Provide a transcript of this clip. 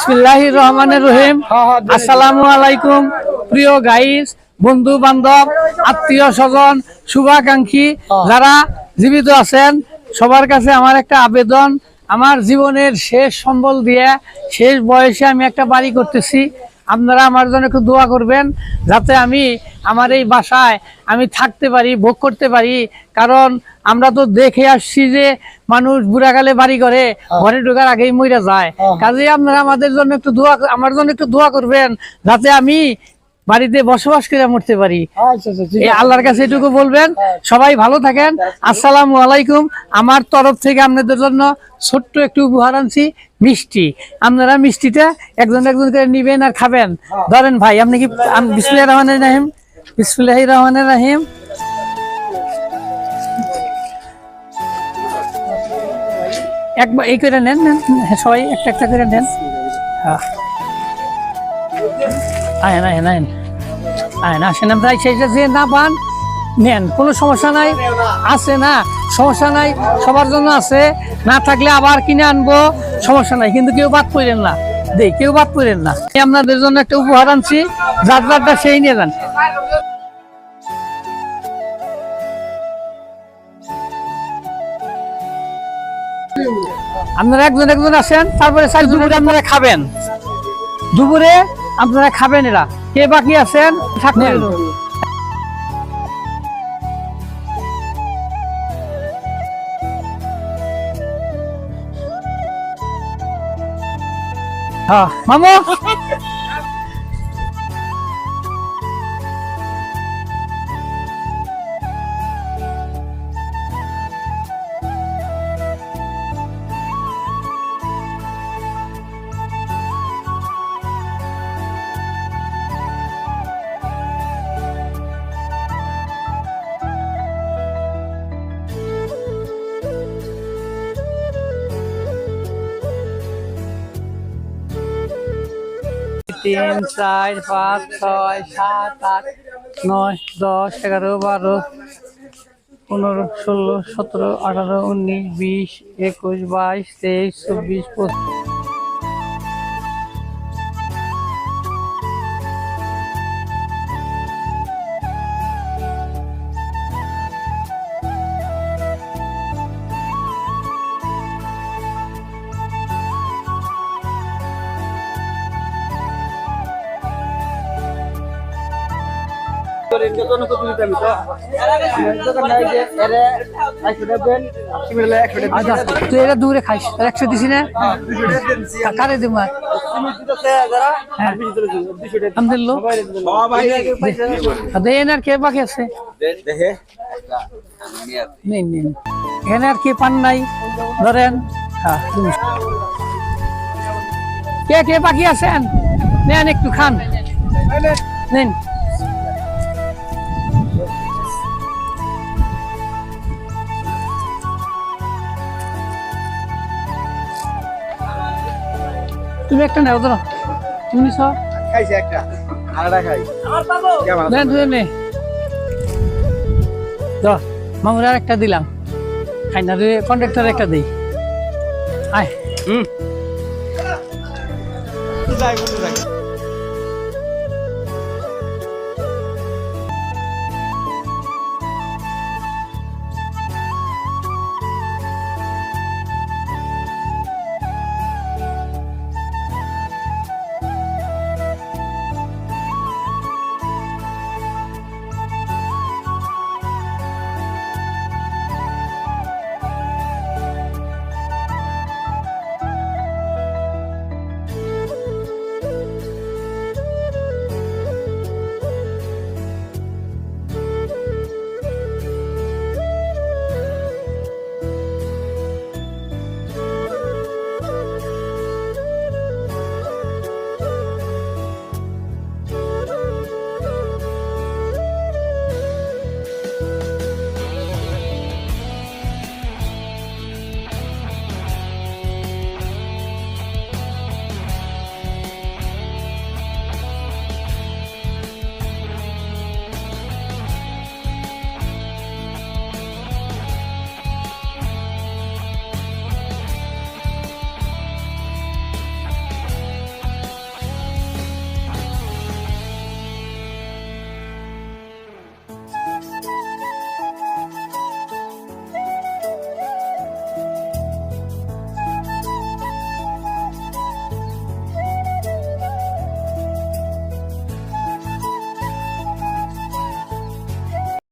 বিসমিল্লাহি রহমানের রহিম। আসসালামু আলাইকুম, প্রিয় গাইস বন্ধু বান্ধব, আত্মীয় স্বজন, শুভাকাঙ্ক্ষী যারা জীবিত আছেন, সবার কাছে আমার একটা আবেদন। আমার জীবনের শেষ সম্বল দিয়ে, শেষ বয়সে আমি একটা বাড়ি করতেছি। আপনারা আমার জন্য একটু দোয়া করবেন যাতে আমি আমার এই বাসায় আমি থাকতে পারি ভোগ করতে পারি। কারণ আমরা তো দেখে আসছি যে মানুষ বুড়াকালে বাড়ি করে ঘরে ঢোকার আগেই মরে যায়। কাজে আপনারা আমাদের জন্য একটু দোয়া আমার জন্য একটু দোয়া করবেন যাতে আমি বাড়িতে বসবাস করে মরতে পারি। আচ্ছা আচ্ছা আল্লাহর কাছে এটুকু বলবেন। সবাই ভালো থাকেন। আসসালামু আলাইকুম। আমার তরফ থেকে আপনাদের জন্য ছোট্ট একটু উপহার আনছি মিষ্টি। আপনারা মিষ্টিটা একজন একজন করে নিবেন আর খাবেন। ধরেন ভাই আপনি কি বিসমিল্লাহ রহমানের রাহিম? বিসমিল্লাহ রহমানের রাহিম। একবার এই করে নেন নেন হ্যাঁ, সবাই একটা একটা করে নেন। হ্যাঁ। আয় না না আয় না আসেন সেইটা যে না পান, নেন। কোনো সমস্যা নাই, আছে না, সমস্যা নাই, সবার জন্য আছে। না থাকলে আবার কিনে আনব, সমস্যা নাই। কিন্তু কেউ বাদ করেন না। দেই, কেউ বাদ করেন না। আপনাদের জন্য একটা উপহার আনছি, যার যারটা সেই নিয়ে যান। আপনারা একজন একজন আসেন, তারপরে দুপুরে আপনারা খাবেন। দুপুরে আপনারা খাবেন এরা। কে বাকি আছেন? থাকবেন হ্যাঁ। মামু! তিন চার পাঁচ ছয় সাত আট নয় দশ এগারো বারো পনেরো ষোলো সতেরো আঠারো উনিশ বিশ একুশ বাইশ তেইশ চব্বিশ পঁচিশ আচ্ছা তুই এটা দূরে খাইস একশো দিছি না? কারে দিব? হ্যাঁ। আলহামদুলিল্লাহ। আর কে বাকি আছে? এখানে আর কে পান নাই? ধরেন। হ্যাঁ। কে কে বাকি আছেন? নেন একটু খান। নেন। তুমি একটা নাও ধরো। তুমি নিছ খাইছে একটা। আলাদা খাই। কেমন দেন তুই নে। দাও মামুর আর একটা দিলাম। খাই না রে কন্ডাক্টর একটা দেই। আয়। যাই বন্ধু যাই।